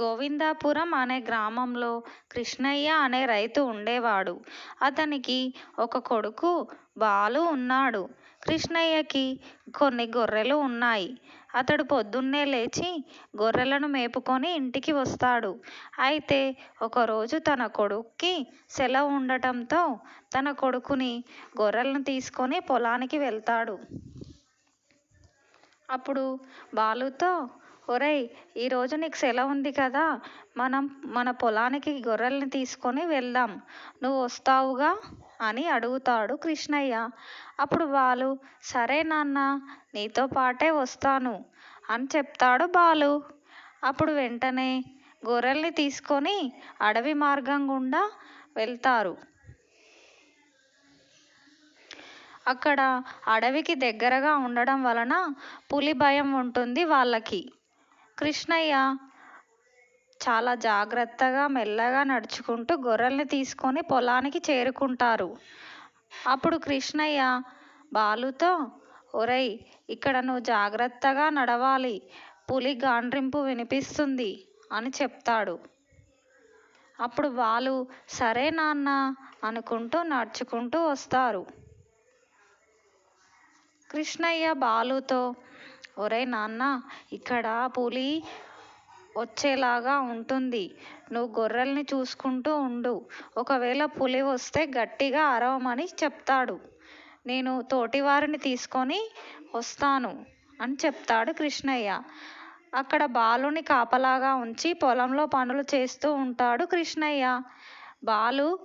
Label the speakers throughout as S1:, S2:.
S1: గోవిందాపురం అనే గ్రామంలో కృష్ణయ్య అనే రైతు ఉండేవాడు. అతనికి ఒక కొడుకు బాలు ఉన్నాడు. కృష్ణయ్యకి కొన్ని గొర్రెలు ఉన్నాయి. అతడు పొద్దున్నే లేచి గొర్రెలను మేపుకొని ఇంటికి వస్తాడు. అయితే ఒకరోజు తన కొడుక్కి సెలవు ఉండటంతో తన కొడుకుని, గొర్రెలను తీసుకొని పొలానికి వెళ్తాడు. అప్పుడు బాలుతో ఒరేయ్ ఈరోజు నీకు సెలవుంది కదా మనం మన పొలానికి గొర్రెల్ని తీసుకొని వెళ్దాం. నువ్వు వస్తావుగా? అని అడుగుతాడు కృష్ణయ్య. అప్పుడు బాలు సరే నాన్నా నీతోపాటే వస్తాను అని చెప్తాడు బాలు. అప్పుడు వెంటనే గొర్రెల్ని తీసుకొని అడవి మార్గం గుండా వెళ్తారు. అక్కడ అడవికి దగ్గరగా ఉండడం వలన పులి భయం ఉంటుంది వాళ్ళకి. కృష్ణయ్య చాలా జాగ్రత్తగా మెల్లగా నడుచుకుంటూ గొర్రెల్ని తీసుకొని పొలానికి చేరుకుంటారు. అప్పుడు కృష్ణయ్య బాలుతో ఒరేయ్ ఇక్కడ నువ్వు జాగ్రత్తగా నడవాలి పులి గాండ్రింపు వినిపిస్తుంది అని చెప్తాడు. అప్పుడు బాలు సరే నాన్నా అనుకుంటూ నడుచుకుంటూ వస్తారు. కృష్ణయ్య బాలుతో ఒరేయ్ నాన్నా ఇక్కడ పులి వచ్చేలాగా ఉంటుంది. నువ్వు గొర్రెల్ని చూసుకుంటూ ఉండు. ఒకవేళ పులి వస్తే గట్టిగా అరవమని చెప్తాడు. నేను తోటివారిని తీసుకొని వస్తాను అని చెప్తాడు కృష్ణయ్య. అక్కడ బాలుని కాపలాగా ఉంచి పొలంలో పనులు చేస్తూ ఉంటాడు కృష్ణయ్య. బాలు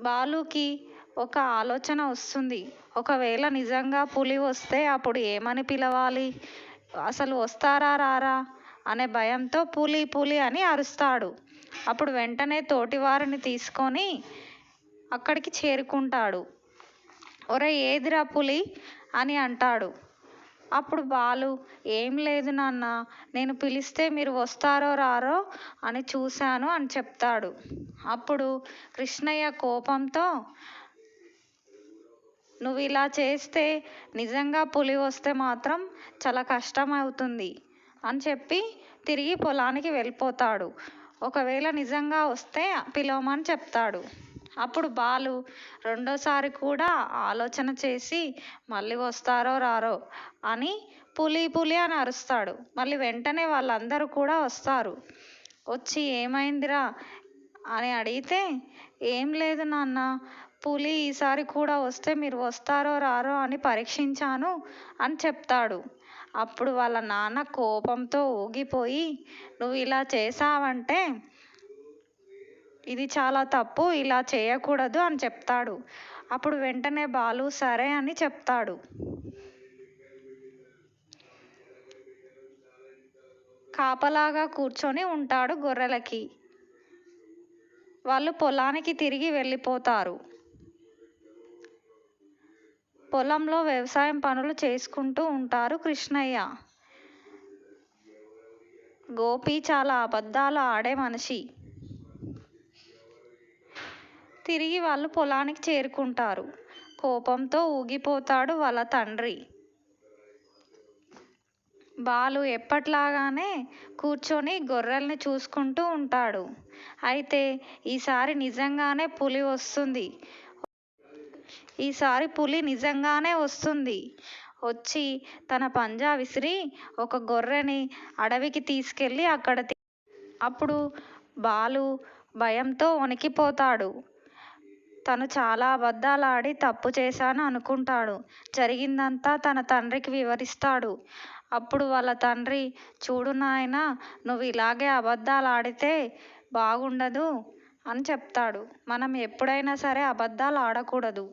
S1: బాలుకి ఒక ఆలోచన వస్తుంది. ఒకవేళ నిజంగా పులి వస్తే అప్పుడు ఏమని పిలవాలి? అసలు వస్తారా రారా అనే భయంతో పులి పులి అని అరుస్తాడు. అప్పుడు వెంటనే తోటివారిని తీసుకొని అక్కడికి చేరుకుంటాడు. ఒరే ఏదిరా పులి అని అంటాడు. అప్పుడు బాలు ఏం లేదు నాన్నా నేను పిలిస్తే మీరు వస్తారో రారో అని చూశాను అని చెప్తాడు. అప్పుడు కృష్ణయ్య కోపంతో నువ్వు ఇలా చేస్తే నిజంగా పులి వస్తే మాత్రం చాలా కష్టమవుతుంది అని చెప్పి తిరిగి పొలానికి వెళ్ళిపోతాడు. ఒకవేళ నిజంగా వస్తే పిలవమని చెప్తాడు. అప్పుడు బాలు రెండోసారి కూడా ఆలోచన చేసి మళ్ళీ వస్తారో రారో అని పులి పులి అని అరుస్తాడు. మళ్ళీ వెంటనే వాళ్ళందరూ కూడా వస్తారు. వచ్చి ఏమైందిరా అని అడిగితే ఏం లేదు నాన్నా పులి ఈసారి కూడా వస్తే మీరు వస్తారో రారో అని పరీక్షించాను అని చెప్తాడు. అప్పుడు వాళ్ళ నాన్న కోపంతో ఊగిపోయి నువ్వు ఇలా చేసావంటే ఇది చాలా తప్పు ఇలా చేయకూడదు అని చెప్తాడు. అప్పుడు వెంటనే బాలు సరే అని చెప్తాడు. కాపలాగా కూర్చొని ఉంటాడు గొర్రెలకి. వాళ్ళు పొలానికి తిరిగి వెళ్ళిపోతారు. పొలంలో వ్యవసాయం పనులు చేసుకుంటూ ఉంటారు కృష్ణయ్య. గోపి చాలా అబద్ధాలు ఆడే మనిషి. తిరిగి వాళ్ళు పొలానికి చేరుకుంటారు. కోపంతో ఊగిపోతాడు వాళ్ళ తండ్రి. బాలు ఎప్పట్లాగానే కూర్చొని గొర్రెల్ని చూసుకుంటూ ఉంటాడు. అయితే ఈసారి నిజంగానే పులి వస్తుంది. ఈసారి పులి నిజంగానే వస్తుంది. వచ్చి తన పంజా విసిరి ఒక గొర్రెని అడవికి తీసుకెళ్ళి అక్కడ అప్పుడు బాలు భయంతో వణికిపోతాడు. తను చాలా అబద్ధాలాడి తప్పు చేశాను అనుకుంటాడు. జరిగిందంతా తన తండ్రికి వివరిస్తాడు. అప్పుడు వాళ్ళ తండ్రి చూడు నాయన నువ్వు ఇలాగే అబద్ధాలాడితే బాగుండదు అని చెప్తాడు. మనం ఎప్పుడైనా సరే అబద్ధాలు ఆడకూడదు.